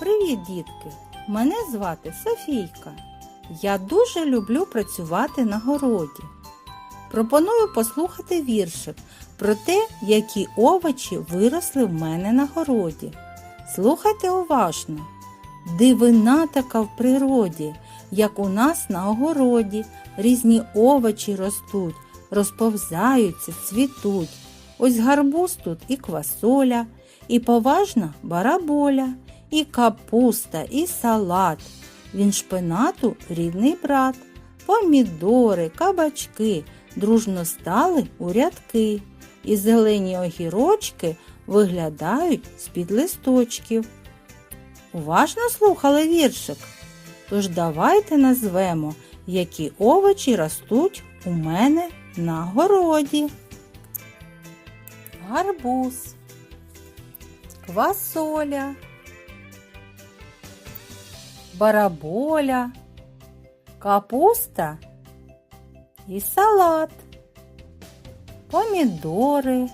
Привіт, дітки! Мене звати Софійка. Я дуже люблю працювати на городі. Пропоную послухати віршик про те, які овочі виросли в мене на городі. Слухайте уважно. Дивина така в природі, як у нас на огороді, різні овочі ростуть, розповзаються, цвітуть. Ось гарбуз тут і квасоля, і поважна бараболя, і капуста, і салат. Він шпинату рідний брат. Помідори, кабачки дружно стали у рядки, і зелені огірочки виглядають з-під листочків. Уважно слухали віршик? Тож давайте назвемо, які овочі ростуть у мене на городі. Гарбуз, квасоля, бараболя, капуста і салат, помідори,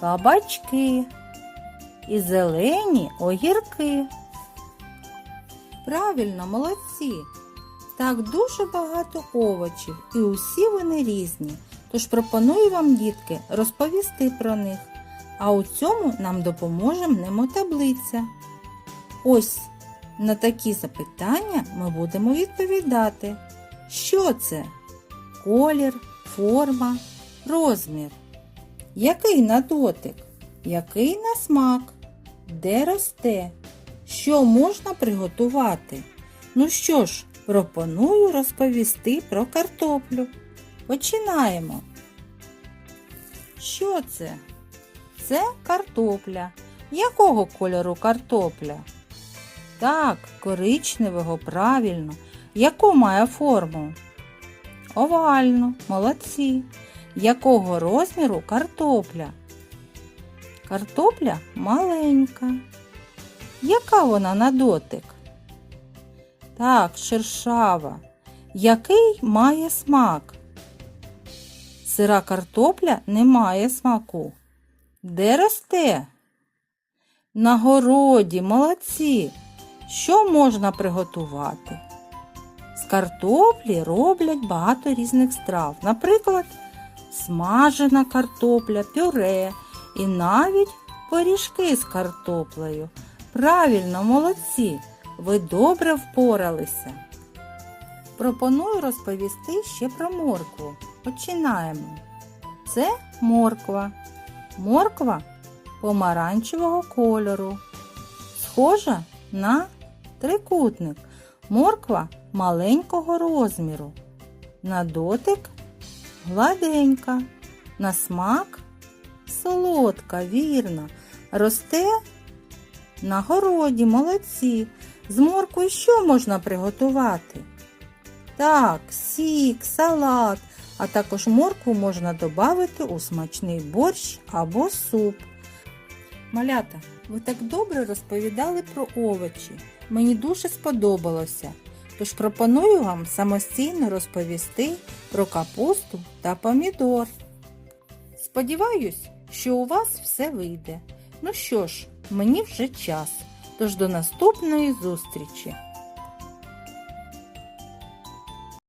кабачки і зелені огірки. Правильно, молодці! Так дуже багато овочів, і усі вони різні. Тож пропоную вам, дітки, розповісти про них. А у цьому нам допоможе мнемотаблиця. Ось на такі запитання ми будемо відповідати. Що це? Колір, форма, розмір. Який на дотик? Який на смак? Де росте? Що можна приготувати? Ну що ж, пропоную розповісти про картоплю. Починаємо. Що це? Це картопля. Якого кольору картопля? Так, коричневого, правильно. Яку має форму? Овальну, молодці. Якого розміру картопля? Картопля маленька. Яка вона на дотик? Так, шершава. Який має смак? Сира картопля не має смаку. Де росте? На городі, молодці. Що можна приготувати? З картоплі роблять багато різних страв. Наприклад, смажена картопля, пюре і навіть пиріжки з картоплею. Правильно, молодці, ви добре впоралися. Пропоную розповісти ще про моркву. Починаємо. Це морква. Морква помаранчевого кольору. Схожа на трикутник. Морква маленького розміру. На дотик гладенька. На смак солодка, вірна. Росте на городі, молодці. З морквою що можна приготувати? Так, сік, салат, а також моркву можна додати у смачний борщ або суп. Малята, ви так добре розповідали про овочі. Мені дуже сподобалося. Тож пропоную вам самостійно розповісти про капусту та помідор. Сподіваюсь, що у вас все вийде. Ну що ж, мені вже час. Тож до наступної зустрічі!